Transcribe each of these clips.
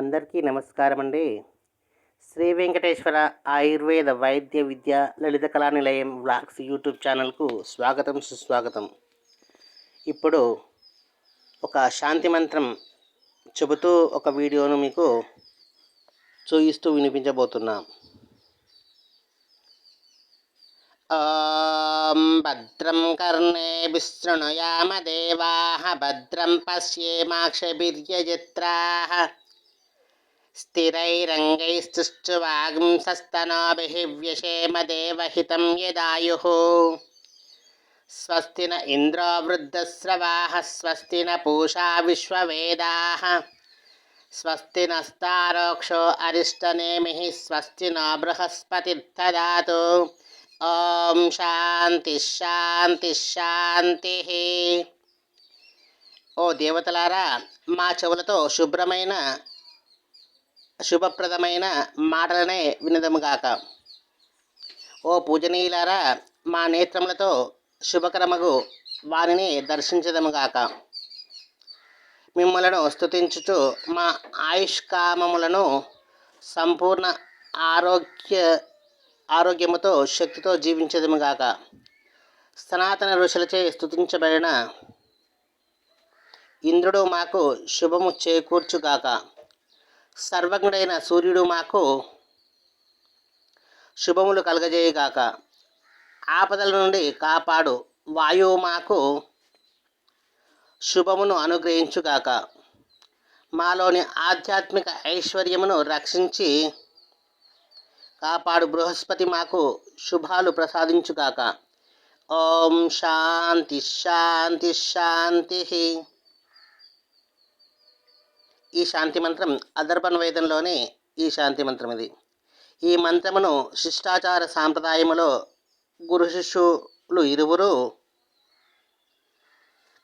అందరికీ నమస్కారం అండి శ్రీ వెంకటేశ్వర ఆయుర్వేద వైద్య విద్య లలిత కళా నిలయం వ్లాగ్స్ యూట్యూబ్ ఛానల్కు స్వాగతం సుస్వాగతం. ఇప్పుడు ఒక శాంతి మంత్రం చెబుతూ ఒక వీడియోను మీకు చూయిస్తూ వినిపించబోతున్నాం. భద్రం కర్ణే విశృణుయామ దేవాः భద్రం పశ్యేమాక్షభిర్యజత్రాः स्थिरैरङ्गैस्तुश्चुवागुंसस्तनोभिः व्यशेम देवहितं यदायुः स्वस्ति न इन्द्रो वृद्धस्रवाः स्वस्ति न पूषा विश्ववेदाः स्वस्ति नस्तारोक्षो अरिष्टनेमिः स्वस्ति न बृहस्पतिर्ददातु ॐ శాంతి శాంతి శాంతి ఓ దేవతలారా మా చెవులతో శుభ్రమైన శుభప్రదమైన మాటలనే వినదముగాక ఓ పూజనీయులారా మా నేత్రములతో శుభకరమగు వారిని దర్శించదముగాక మిమ్మలను స్థుతించుచు మా ఆయుష్కామములను సంపూర్ణ ఆరోగ్య ఆరోగ్యముతో శక్తితో జీవించదముగాక సనాతన ఋషులచే స్థుతించబడిన ఇంద్రుడు మాకు శుభము చేకూర్చుగాక. సర్వజ్ఞుడైన సూర్యుడు మాకు శుభములు కలగజేయగాక. ఆపదల నుండి కాపాడు. వాయువు మాకు శుభమును అనుగ్రహించుగాక. మాలోని ఆధ్యాత్మిక ఐశ్వర్యమును రక్షించి కాపాడు. బృహస్పతి మాకు శుభాలు ప్రసాదించుగాక. ఓం శాంతి శాంతి శాంతి. ఈ శాంతి మంత్రం అదర్పణ వేదంలోని ఈ శాంతి మంత్రం ఇది. ఈ మంత్రమును శిష్టాచార సాంప్రదాయములో గురు శిష్యులు ఇరువురు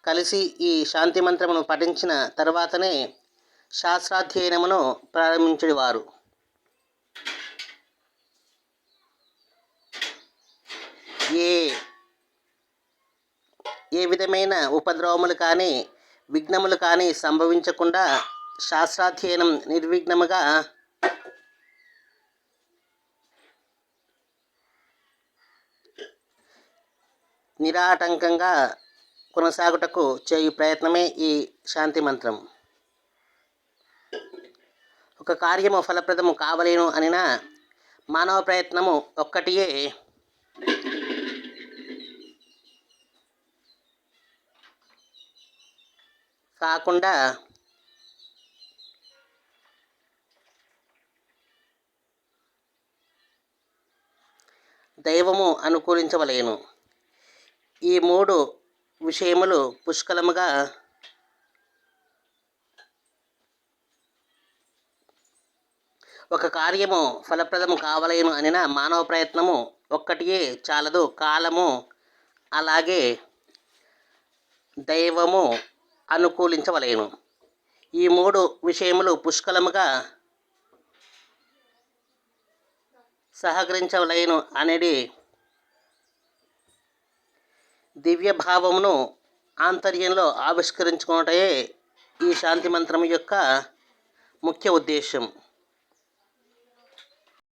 కలిసి ఈ శాంతి మంత్రమును పఠించిన తర్వాతనే శాస్త్రాధ్యయనమును ప్రారంభించేవారు ఏ ఏ విధమైన ఉపద్రవములు కానీ విఘ్నములు కానీ సంభవించకుండా శాస్త్రాధ్యయనం నిర్విఘ్నముగా నిరాటంకంగా కొనసాగుటకు చేయు ప్రయత్నమే ఈ శాంతి మంత్రం. ఒక కార్యము ఫలప్రదము కావలేను అనిన మానవ ప్రయత్నము ఒక్కటియే. కాకుండా దైవము అనుకూలించవలేను. ఈ మూడు విషయములు పుష్కలముగా ఒక కార్యము ఫలప్రదము కావలేను అనిన మానవ ప్రయత్నము ఒక్కటియే చాలదు. కాలము అలాగే దైవము అనుకూలించవలేను. ఈ మూడు విషయములు పుష్కలముగా సహకరించవలేను అనేది దివ్య భావమును ఆంతర్యంలో ఆవిష్కరించుకోవటమే ఈ శాంతి మంత్రం యొక్క ముఖ్య ఉద్దేశం